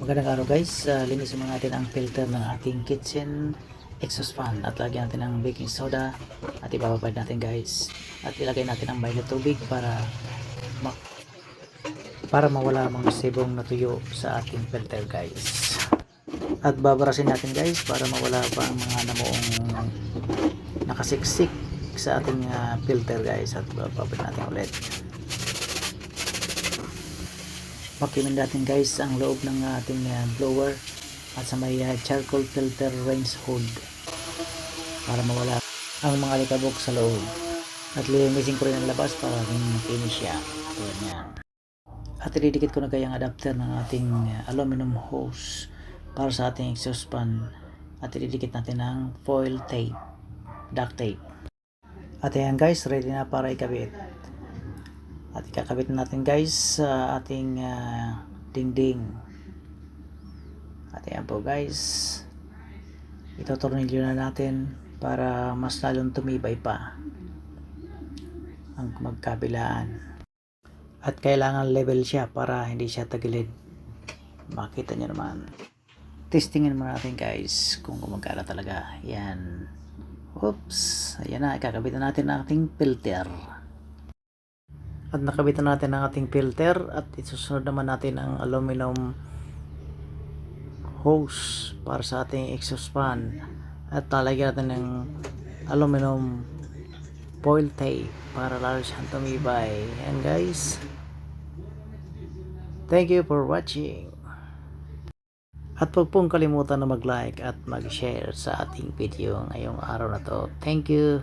Magandang araw guys, uh, linisin muna natin ang filter ng ating kitchen exhaust fan at lagyan natin ng baking soda at ibababad natin guys. At ilagay natin ang mainit tubig para ma para mawala mga sibong na tuyo sa ating filter guys. At babarasin natin guys para mawala pa ang mga namuong nakasiksik sa ating uh, filter guys. At bababad natin ulit makimin natin guys ang loob ng ating uh, blower at sa may uh, charcoal filter rinse hood para mawala ang mga likabok sa loob. At lilinisin ko rin ang labas para maging siya. Tulad niyan at ididikit ko na kaya ang adapter ng ating uh, aluminum hose para sa ating exhaust fan at ididikit natin ng foil tape duct tape. At ayan guys ready na para ikabit at ikakabit na natin guys sa ating uh, dingding. At ayan po guys. Itotornilyo na natin para mas lalong tumibay pa ang magkabilaan. At kailangan level siya para hindi siya tagilid. Makita nyo naman. Testingin muna natin guys kung gumagana talaga. Yan oops. Ayan na ikakabit na natin ang ating filter at nakabitan natin ang ating filter at isusunod naman natin ang aluminum hose para sa ating exhaust fan. At lalagyan natin ng aluminum foil tape para lalo siyang tumibay. And guys. Thank you for watching. At huwag pong kalimutan na mag like at mag share sa ating video ngayong araw na to. Thank you